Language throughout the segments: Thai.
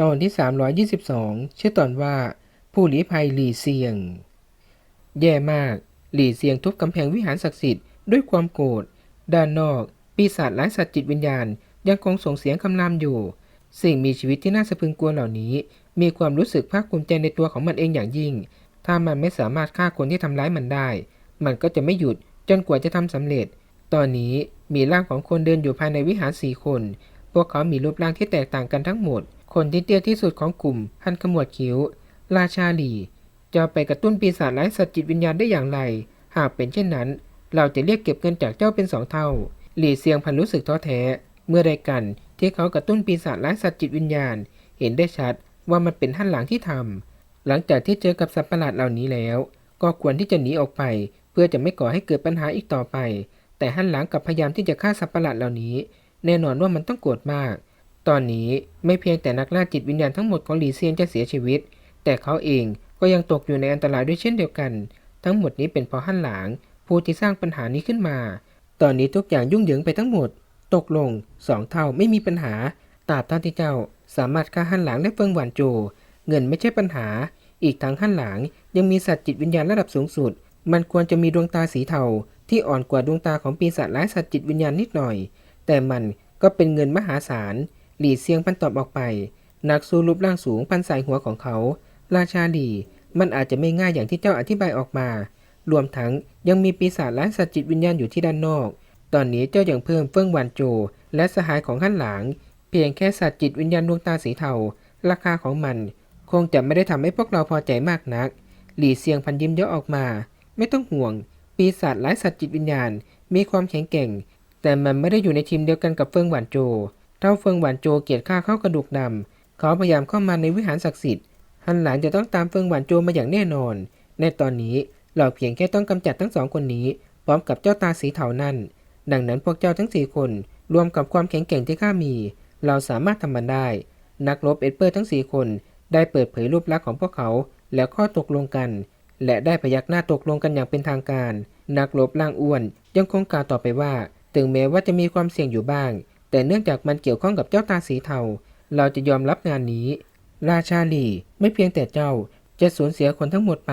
ตอนที่ 322 ชื่อตอนว่า ผู้ลี้ภัยหลีเซียง แย่มาก หลี่เซียงทุบกำแพงวิหารศักดิ์สิทธิ์ด้วยความโกรธ ด้านนอก ปีศาจไร้สัตว์จิตวิญญาณ ยังคงส่งเสียงคำรามอยู่ สิ่งมีชีวิตที่น่าสะพรึงกลัวเหล่านี้ มีความรู้สึกภาคภูมิใจในตัวของมันเองอย่างยิ่ง ถ้ามันไม่สามารถฆ่าคนที่ทำร้ายมันได้ มันก็จะไม่หยุดจนกว่าจะทำสำเร็จ ตอนนี้มีร่างของคนเดินอยู่ภายในวิหารสี่คน พวกเขามีรูปร่างที่แตกต่างกันทั้งหมด คนที่เตี้ยที่สุดของกลุ่มหันขมวดคิ้ว ราชาหลีจะไปกระตุ้นปีศาจไร้สัตจิตวิญญาณได้อย่างไร หากเป็นเช่นนั้น เราจะเรียกเก็บเงินจากเจ้าเป็นสองเท่า หลีเซียงพันรู้สึกท้อแท้ เมื่อใดกันที่เขากระตุ้นปีศาจไร้สัตจิตวิญญาณ เห็นได้ชัดว่ามันเป็นท่านหลังที่ทำหลังจากที่เจอกับสัตว์ประหลาดเหล่านี้แล้ว ก็ควรที่จะหนีออกไป เพื่อจะไม่ก่อให้เกิดปัญหาอีกต่อไป แต่หันหลังกับพยายามที่จะฆ่าสัตว์ประหลาดเหล่านี้ แน่นอนว่ามันต้องโกรธมาก ตอนนี้ไม่เพียงแต่นักล่าจิตวิญญาณทั้งหมดของหลีเซียนจะเสียชีวิต แต่เขาเองก็ยังตกอยู่ในอันตรายด้วยเช่นเดียวกัน ทั้งหมดนี้เป็นเพราะหั่นหลังผู้ที่สร้างปัญหานี้ขึ้นมา ตอนนี้ทุกอย่างยุ่งเหยิงไปทั้งหมด ตกลงสองเท่าไม่มีปัญหาตราบเท่าที่เจ้าสามารถฆ่าหั่นหลังและเฟิงหวานโจ เงินไม่ใช่ปัญหา อีกทั้งหั่นหลังยังมีสัตว์จิตวิญญาณระดับสูงสุด มันควรจะมีดวงตาสีเทาที่อ่อนกว่าดวงตาของปีศาจร้ายสัตว์จิตวิญญาณนิดหน่อย แต่มันก็เป็นเงินมหาศาล หลีเซียงพันตอบออกไป นักสู้รูปร่างสูงพันใส่หัวของเขา ราชาหลีมันอาจจะไม่ง่ายอย่างที่เจ้าอธิบายออกมา รวมทั้งยังมีปีศาจร้ายสัตว์จิตวิญญาณอยู่ที่ด้านนอก ตอนนี้เจ้ายังเพิ่มเฟิ่องหวานโจ และสหายของหันหลัง เพียงแค่สัตว์จิตวิญญาณดวงตาสีเทา ราคาของมัน คงจะไม่ได้ทำให้พวกเราพอใจมากนัก หลี่เซียงพันยิ้มเยอะออกมา ไม่ต้องห่วง ปีศาจไร้สัตว์จิตวิญญาณ มีความแข็งแกร่ง แต่มันไม่ได้อยู่ในทีมเดียวกันกับเฟิงหวานโจ เท่าเฟิงหวานโจเกียดฆ่าเข้ากระดูกดำเขาพยายามเข้ามาในวิหารศักดิ์สิทธิ์ฮันหลานจะต้องตามเฟิงหวานโจมาอย่างแน่นอน ในตอนนี้เราเพียงแค่ต้องกำจัดทั้งสองคนนี้ พร้อมกับเจ้าตาสีเทานั่น ดังนั้นพวกเจ้าทั้งสี่คนรวมกับความแข็งแกร่งที่ข้ามี เราสามารถทำมันได้ นักรบเอ็ดเปอร์ทั้งสี่คนได้เปิดเผยรูปลักษณ์ของพวกเขาแล้วข้อตกลงกัน และได้พยักหน้าตกลงกันอย่างเป็นทางการ นักรบร่างอ้วนยังคงกล่าวต่อไปว่า ถึงแม้ว่าจะมีความเสี่ยงอยู่บ้าง แต่เนื่องจากมันเกี่ยวข้องกับเจ้าตาสีเทา เราจะยอมรับงานนี้ ราชาลีไม่เพียงแต่เจ้าจะสูญเสียคนทั้งหมดไป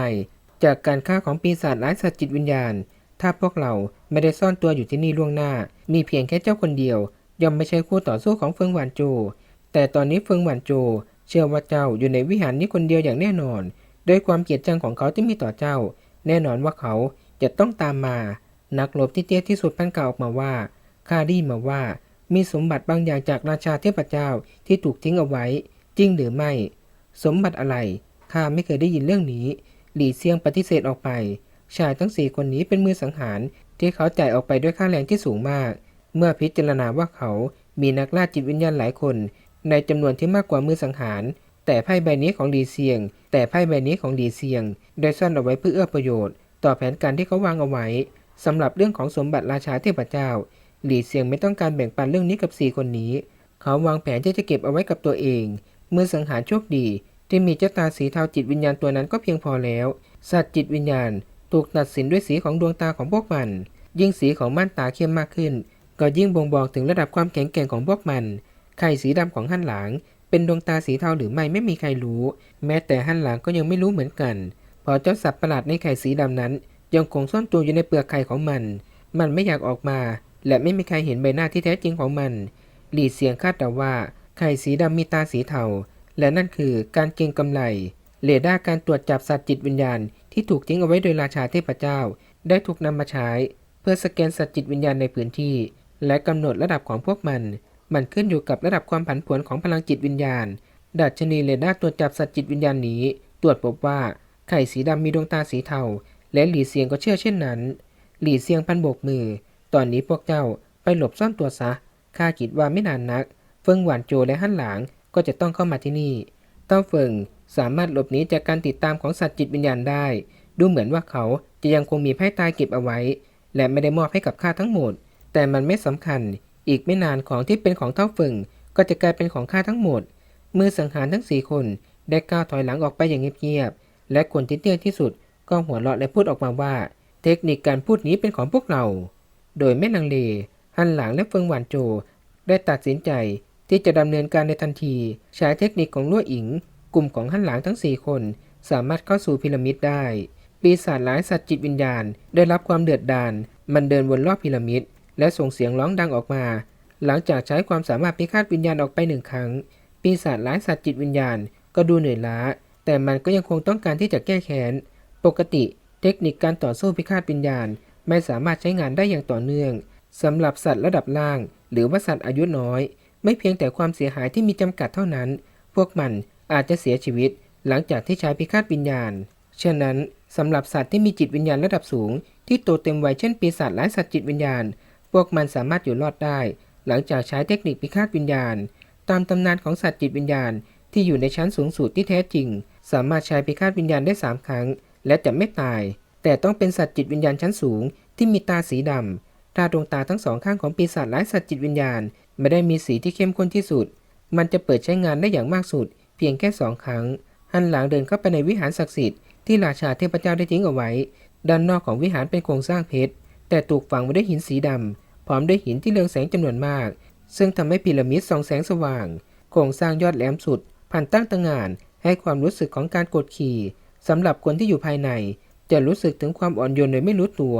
จากการฆ่าของปีศาจร้ายสัตว์จิตวิญญาณ ถ้าพวกเราไม่ได้ซ่อนตัวอยู่ที่นี่ล่วงหน้า มีเพียงแค่เจ้าคนเดียว ย่อมไม่ใช่คู่ต่อสู้ของเฟิงหวานโจ แต่ตอนนี้เฟิงหวานโจ เชื่อว่าเจ้าอยู่ในวิหารนี้คนเดียวอย่างแน่นอน ด้วยความเกลียดชังของเขาที่มีต่อเจ้า แน่นอนว่าเขาจะต้องตามมา นักรบที่เตี้ยที่สุดพันกล่าวออกมาว่าข้าได้มาว่า มีสมบัติบางอย่างจากราชาเทพเจ้าที่ถูกทิ้งเอาไว้ จริงหรือไม่ สมบัติอะไรข้าไม่เคยได้ยินเรื่องนี้ หลี่เซียงปฏิเสธออกไป ชายทั้งสี่คนนี้เป็นมือสังหารที่เขาจ่ายออกไปด้วยค่าแรงที่สูงมาก เมื่อพิจารณาว่าเขามีนักล่าจิตวิญญาณหลายคน ในจำนวนที่มากกว่ามือสังหาร แต่ไพ่ใบนี้ของหลีเซียง แต่ไพ่ใบนี้ของหลีเซียง ได้ซ่อนเอาไว้เพื่อเอื้อประโยชน์ ต่อแผนการที่เขาวางเอาไว้สำหรับเรื่องของสมบัติราชาเทพเจ้า หลีเซียงไม่ต้องการแบ่งปันเรื่องนี้กับสี่คนนี้ เขาวางแผนที่จะเก็บเอาไว้กับตัวเอง เมื่อสังหารโชคดีที่มีเจ้าตาสีเทาจิตวิญญาณตัวนั้นก็เพียงพอแล้ว สัตว์จิตวิญญาณ ถูกตัดสินด้วยสีของดวงตาของพวกมัน ยิ่งสีของม่านตาเข้มมากขึ้น ก็ยิ่งบ่งบอกถึงระดับความแข็งแกร่งของพวกมัน ไข่สีดำของหันหลังเป็นดวงตาสีเทาหรือไม่ไม่มีใครรู้ แม้แต่หันหลังก็ยังไม่รู้เหมือนกัน พอเจ้าสัตว์ประหลาดในไข่สีดำนั้น ยังคงซ่อนตัวอยู่ในเปลือกไข่ของมัน มันไม่อยากออกมา และไม่มีใครเห็นใบหน้าที่แท้จริงของมัน หลีเสียงคาดเดาว่า ไข่สีดำมีตาสีเทา และนั่นคือการเก็งกำไร เรดาร์การตรวจจับสัตว์จิตวิญญาณที่ถูกทิ้งเอาไว้โดยราชาเทพเจ้า ได้ถูกนำมาใช้ เพื่อสแกนสัตว์จิตวิญญาณในพื้นที่ และกำหนดระดับของพวกมัน มันขึ้นอยู่กับระดับความผันผวนของพลังจิตวิญญาณ ดัชนีเรดาร์ตรวจจับสัตว์จิตวิญญาณนี้ ตรวจพบว่าไข่สีดำมีดวงตาสีเทา และหลีเซียงก็เชื่อเช่นนั้น หลีเซียงพันโบกมือ ตอนนี้พวกเจ้าไปหลบซ่อนตัวซะ ข้าคิดว่าไม่นานนัก เฟิงหวานโจและฮั่นหลางก็จะต้องเข้ามาที่นี่เต้าเฟิงสามารถหลบหนีจากการติดตามของสัตว์จิตวิญญาณได้ ดูเหมือนว่าเขาจะยังคงมีไพ่ตายเก็บเอาไว้ และไม่ได้มอบให้กับข้าทั้งหมด แต่มันไม่สำคัญ อีกไม่นานของที่เป็นของเต้าเฟิงก็จะกลายเป็นของข้าทั้งหมด มือสังหารทั้งสี่คนได้ก้าวถอยหลังออกไปอย่างเงียบๆ และคนที่เตี้ยที่สุดก็หัวเราะและพูดออกมาว่า เทคนิคการพูดนี้เป็นของพวกเรา โดยไม่ลังเล ฮันหลังและเฟิงหวานโจ ได้ตัดสินใจที่จะดำเนินการในทันที ใช้เทคนิคของลั่วอิง กลุ่มของฮันหลางทั้ง 4 คน สามารถเข้าสู่พีระมิดได้ ปีศาจร้ายสัตว์จิตวิญญาณ ได้รับความเดือดดาล มันเดินวนรอบพีระมิด และส่งเสียงร้องดังออกมา หลังจากใช้ความสามารถพิฆาตวิญญาณออกไปหนึ่งครั้ง ปีศาจร้ายสัตว์จิตวิญญาณ ก็ดูเหนื่อยล้า แต่มันก็ยังคงต้องการที่จะแก้แค้น ปกติ เทคนิคการต่อสู้พิฆาตวิญญาณ ไม่สามารถใช้งานได้อย่างต่อเนื่องสำหรับสัตว์ระดับล่าง หรือว่าสัตว์อายุน้อย ไม่เพียงแต่ความเสียหายที่มีจำกัดเท่านั้น พวกมันอาจจะเสียชีวิต หลังจากที่ใช้พิฆาตวิญญาณฉะนั้นสำหรับสัตว์ที่มีจิตวิญญาณระดับสูง ที่โตเต็มวัยเช่นปีศาจร้ายสัตว์จิตวิญญาณ พวกมันสามารถอยู่รอดได้ หลังจากใช้เทคนิคพิฆาตวิญญาณ ตามตำนานของสัตว์จิตวิญญาณ ที่อยู่ในชั้นสูงสุดที่แท้จริง สามารถใช้พิฆาตวิญญาณได้สามครั้ง และจะไม่ตาย แต่ต้องเป็นสัตว์จิตวิญญาณชั้นสูง ที่มีตาสีดำตาดวงตาทั้งสองข้างของปีศาจร้ายสัตว์จิตวิญญาณ ไม่ได้มีสีที่เข้มข้นที่สุด มันจะเปิดใช้งานได้อย่างมากสุด เพียงแค่สองครั้ง หันหลังเดินเข้าไปในวิหารศักดิ์สิทธิ์ที่ราชาเทพเจ้าได้ทิ้งเอาไว้ ด้านนอกของวิหารเป็นโครงสร้างเพชร แต่ถูกฝังไว้ด้วยหินสีดำพร้อมด้วยหินที่เรืองแสงจำนวนมาก ซึ่งทำให้พีระมิดส่องแสงสว่าง โครงสร้างยอดแหลมสุด ผ่านตั้งตางานให้ความรู้สึกของการกดขี่สำหรับคนที่อยู่ภายใน จะรู้สึกถึงความอ่อนโยนโดยไม่รู้ตัว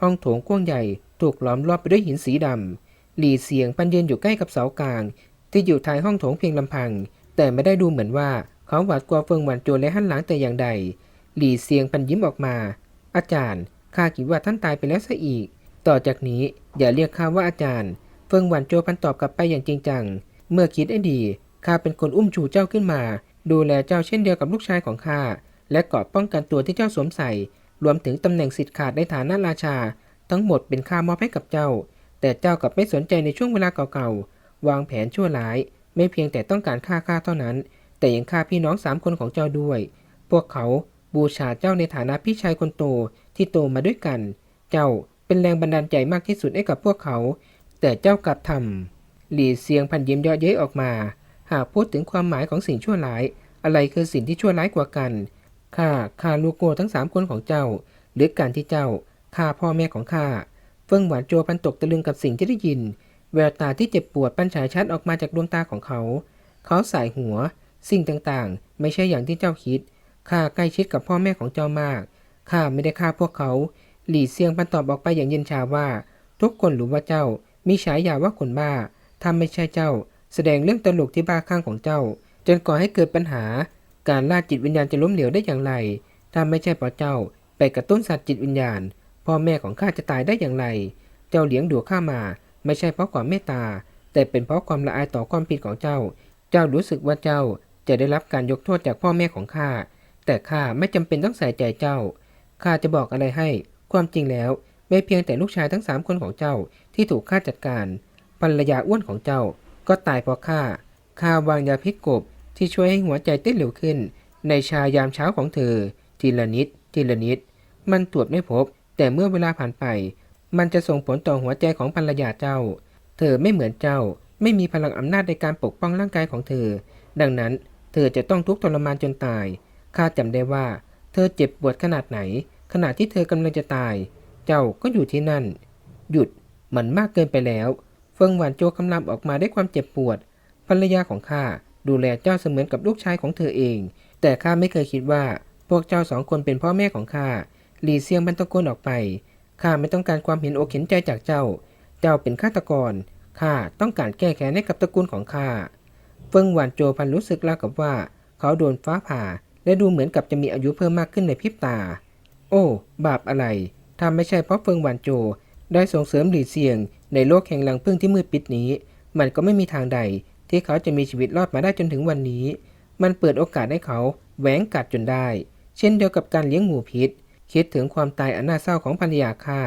ห้องโถงกว้างใหญ่ถูกล้อมรอบไปด้วยหินสีดำหลีเสียงปันเย็นอยู่ใกล้กับเสากลาง ที่อยู่ท้ายห้องโถงเพียงลำพัง แต่ไม่ได้ดูเหมือนว่าเขาหวาดกลัวเฟิงหวานโจรและหันหลังแต่อย่างใด หลีเสียงปันยิ้มออกมา อาจารย์ข้าคิดว่าท่านตายไปแล้วซะอีก ต่อจากนี้อย่าเรียกข้าว่าอาจารย์ เฟิงหวานโจพันตอบกลับไปอย่างจริงจัง เมื่อคิดให้ดีข้าเป็นคนอุ้มชูเจ้าขึ้นมา ดูแลเจ้าเช่นเดียวกับลูกชายของข้า และเกราะป้องกันตัวที่เจ้าสวมใส่ รวมถึงตำแหน่งสิทธิ์ขาดในฐานะราชา ทั้งหมดเป็นข้ามอบให้กับเจ้า แต่เจ้ากลับไม่สนใจในช่วงเวลาเก่าๆ วางแผนชั่วร้าย ไม่เพียงแต่ต้องการฆ่าข้าเท่านั้น แต่ยังฆ่าพี่น้องสามคนของเจ้าด้วย พวกเขาบูชาเจ้าในฐานะพี่ชายคนโตที่โตมาด้วยกัน เจ้าเป็นแรงบันดาลใจมากที่สุดให้กับพวกเขา แต่เจ้ากลับทำหลีเสียงพันยิ้มเยาะเย้ยออกมา หากพูดถึงความหมายของสิ่งชั่วร้าย อะไรคือสิ่งที่ชั่วร้ายกว่ากัน ข้าฆ่าลูกโกทั้งสามคนของเจ้า หรือการที่เจ้าฆ่าพ่อแม่ของข้าเฟิงหวานโจพันตกตะลึงกับสิ่งที่ได้ยิน แววตาที่เจ็บปวดปันฉายชัดออกมาจากดวงตาของเขา เขาสายหัว สิ่งต่างๆ ไม่ใช่อย่างที่เจ้าคิดข้าใกล้ชิดกับพ่อแม่ของเจ้ามากข้าไม่ได้ฆ่าพวกเขา หลี่เซียงพันตอบออกไปอย่างเย็นชาว่า ทุกคนรู้ว่าเจ้ามีฉายาว่าคนบ้าถ้าไม่ใช่เจ้า แสดงเรื่องตลกที่บ้าข้างของเจ้า จนก่อให้เกิดปัญหา การล่าจิตวิญญาณจะล้มเหลวได้อย่างไร ถ้าไม่ใช่เพราะเจ้าไปกระตุ้นสัตว์จิตวิญญาณ พ่อแม่ของข้าจะตายได้อย่างไร เจ้าเลี้ยงดูข้ามา ไม่ใช่เพราะความเมตตา แต่เป็นเพราะความละอายต่อความผิดของเจ้า เจ้ารู้สึกว่าเจ้าจะได้รับการยกโทษจากพ่อแม่ของข้า แต่ข้าไม่จำเป็นต้องใส่ใจเจ้า ข้าจะบอกอะไรให้ ความจริงแล้ว ไม่เพียงแต่ลูกชายทั้งสามคนของเจ้าที่ถูกข้าจัดการ ภรรยาอ้วนของเจ้า ก็ตายเพราะข้า ข้าวางยาพิษกบ ที่ช่วยให้หัวใจเต้นเร็วขึ้น ในชายามเช้าของเธอ ทีละนิด ทีละนิด มันตรวจไม่พบ แต่เมื่อเวลาผ่านไป มันจะส่งผลต่อหัวใจของภรรยาเจ้า เธอไม่เหมือนเจ้า ไม่มีพลังอำนาจในการปกป้องร่างกายของเธอ ดังนั้นเธอจะต้องทุกข์ทรมานจนตาย ข้าจำได้ว่า เธอเจ็บปวดขนาดไหน ขณะที่เธอกำลังจะตาย เจ้าก็อยู่ที่นั่น หยุด มันมากเกินไปแล้ว เฟิงหวานโจคำรามออกมาด้วยความเจ็บปวด ภรรยาของข้า ดูแลเจ้าเสมือนกับลูกชายของเธอเอง แต่ข้าไม่เคยคิดว่า พวกเจ้าสองคนเป็นพ่อแม่ของข้าหลีเซียงบันตะโกนออกไปข้าไม่ต้องการความเห็นอกเห็นใจจากเจ้า เจ้าเป็นฆาตกรข้าต้องการแก้แค้นให้กับตระกูลของข้าเฟิงหวานโจพันรู้สึกราวกับว่า เขาโดนฟ้าผ่า และดูเหมือนกับจะมีอายุเพิ่มมากขึ้นในพริบตา โอ้ บาปอะไรถ้าไม่ใช่เพราะเฟิงหวานโจได้ส่งเสริมหลีเซียง ในโลกแห่งหลังพึ่งที่มืดปิดนี้ มันก็ไม่มีทางใด ที่เขาจะมีชีวิตรอดมาได้จนถึงวันนี้ มันเปิดโอกาสให้เขาแหวงกัดจนได้ เช่นเดียวกับการเลี้ยงหมูพิษ คิดถึงความตายอันน่าเศร้าของภรรยาข้า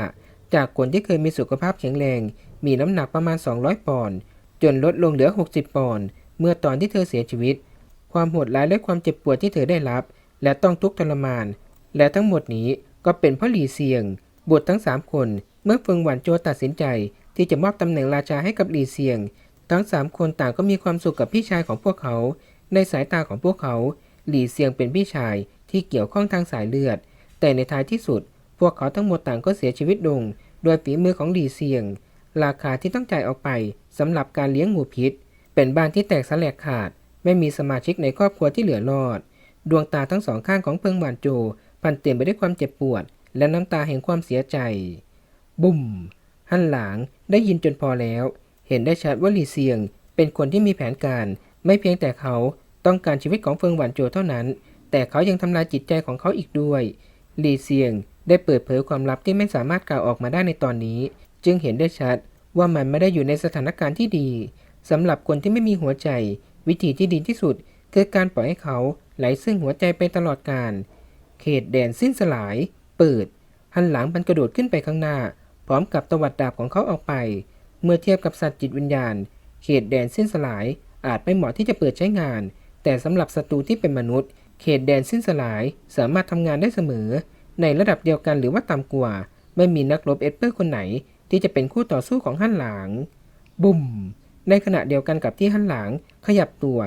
จากคนที่เคยมีสุขภาพแข็งแรง มีน้ำหนักประมาณ 200 ปอนด์จนลดลงเหลือ 60 ปอนด์เมื่อตอนที่เธอเสียชีวิต ความโหดร้ายและความเจ็บปวดที่เธอได้รับ และต้องทุกข์ทรมาน และทั้งหมดนี้ก็เป็นเพราะหลีเซียงบุตรทั้งสามคน เมื่อเฟิงหวานโจตัดสินใจ ที่จะมอบตำแหน่งราชาให้กับหลีเซียง ทั้งสามคนต่างก็มีความสุขกับพี่ชายของพวกเขา ในสายตาของพวกเขา หลี่เซียงเป็นพี่ชายที่เกี่ยวข้องทางสายเลือด แต่ในท้ายที่สุด พวกเขาทั้งหมดต่างก็เสียชีวิตลง โดยฝีมือของหลี่เซียง ราคาที่ต้องจ่ายออกไปสำหรับการเลี้ยงหมูพิษ เป็นบ้านที่แตกสลายขาด ไม่มีสมาชิกในครอบครัวที่เหลือรอด ดวงตาทั้งสองข้างของเพิงหวานโจ พันเต็มไปด้วยความเจ็บปวด และน้ำตาแห่งความเสียใจ บุ่มฮันหลางได้ยินจนพอแล้ว เห็นได้ชัดว่าหลีเซียง เป็นคนที่มีแผนการ ไม่เพียงแต่เขาต้องการชีวิตของเฟิงหวานโจเท่านั้น แต่เขายังทำลายจิตใจของเขาอีกด้วย หลีเซียงได้เปิดเผยความลับที่ไม่สามารถกล่าวออกมาได้ในตอนนี้ จึงเห็นได้ชัดว่ามันไม่ได้อยู่ในสถานการณ์ที่ดีสำหรับคนที่ไม่มีหัวใจ วิธีที่ดีที่สุด คือการปล่อยให้เขาไหลซึ่งหัวใจไปตลอดกาลเขตแดนสิ้นสลาย เปิด หันหลังมันกระโดดขึ้นไปข้างหน้า พร้อมกับตวัดดาบของเขาออกไป เมื่อเทียบกับสัตว์จิตวิญญาณ เขตแดนสิ้นสลาย อาจไม่เหมาะที่จะเปิดใช้งาน แต่สำหรับศัตรูที่เป็นมนุษย์ เขตแดนสิ้นสลาย สามารถทำงานได้เสมอ ในระดับเดียวกันหรือว่าต่ำกว่า ไม่มีนักรบเอสเปอร์คนไหน ที่จะเป็นคู่ต่อสู้ของฮั่นหลางบุ่มในขณะเดียวกันกับที่ฮั่นหลางขยับตัว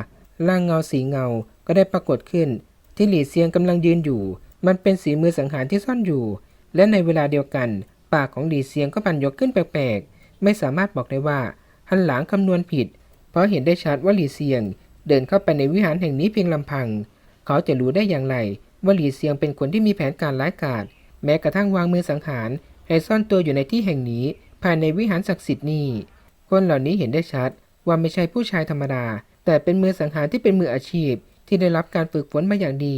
ร่างเงาสีเงาก็ได้ปรากฏขึ้น ที่หลี่เซียงกำลังยืนอยู่ มันเป็นสีมือสังหารที่ซ่อนอยู่ และในเวลาเดียวกัน ปากของหลี่เซียงก็พันยกขึ้นแปลกๆ ไม่สามารถบอกได้ว่าฮันหลางคำนวณผิด เพราะเห็นได้ชัดว่าหลีเซียง เดินเข้าไปในวิหารแห่งนี้เพียงลำพัง เขาจะรู้ได้อย่างไรว่าหลีเซียงเป็นคนที่มีแผนการร้ายกาจแม้กระทั่งวางมือสังหารให้ซ่อนตัวอยู่ในที่แห่งนี้ ภายในวิหารศักดิ์สิทธิ์นี้คนเหล่านี้เห็นได้ชัดว่าไม่ใช่ผู้ชายธรรมดา แต่เป็นมือสังหารที่เป็นมืออาชีพ ที่ได้รับการฝึกฝนมาอย่างดี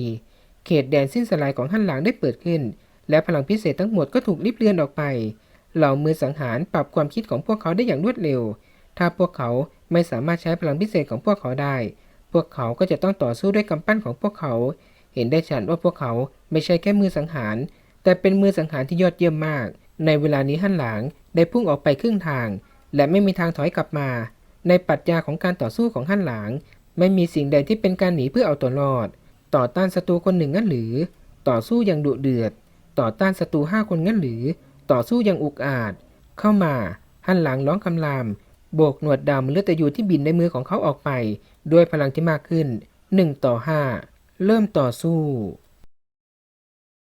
เขตแดนสิ้นสลายของฮั่นหลางได้เปิดขึ้น และพลังพิเศษทั้งหมดก็ถูกลิบเลือนออกไป เหล่ามือสังหารปรับความคิดของพวกเขาได้อย่างรวดเร็ว ถ้าพวกเขาไม่สามารถใช้พลังพิเศษของพวกเขาได้ พวกเขาก็จะต้องต่อสู้ด้วยกำปั้นของพวกเขา เห็นได้ชัดว่าพวกเขาไม่ใช่แค่มือสังหาร แต่เป็นมือสังหารที่ยอดเยี่ยมมาก ในเวลานี้ฮั่นหลางได้พุ่งออกไปครึ่งทาง และไม่มีทางถอยกลับมา ในปรัชญาของการต่อสู้ของฮั่นหลางไม่มีสิ่งใดที่เป็นการหนีเพื่อเอาตัวรอด ต่อต้านศัตรูคนหนึ่งงั้นหรือ ต่อสู้อย่างดุเดือด ต่อต้านศัตรูห้าคนงั้นหรือ ต่อสู้อย่างอุกอาจ เข้ามาหันหลังร้องคำราม โบกหนวดดำเลือดตะยูที่บินในมือของเขาออกไป ด้วยพลังที่มากขึ้น 1 ต่อ 5 เริ่มต่อสู้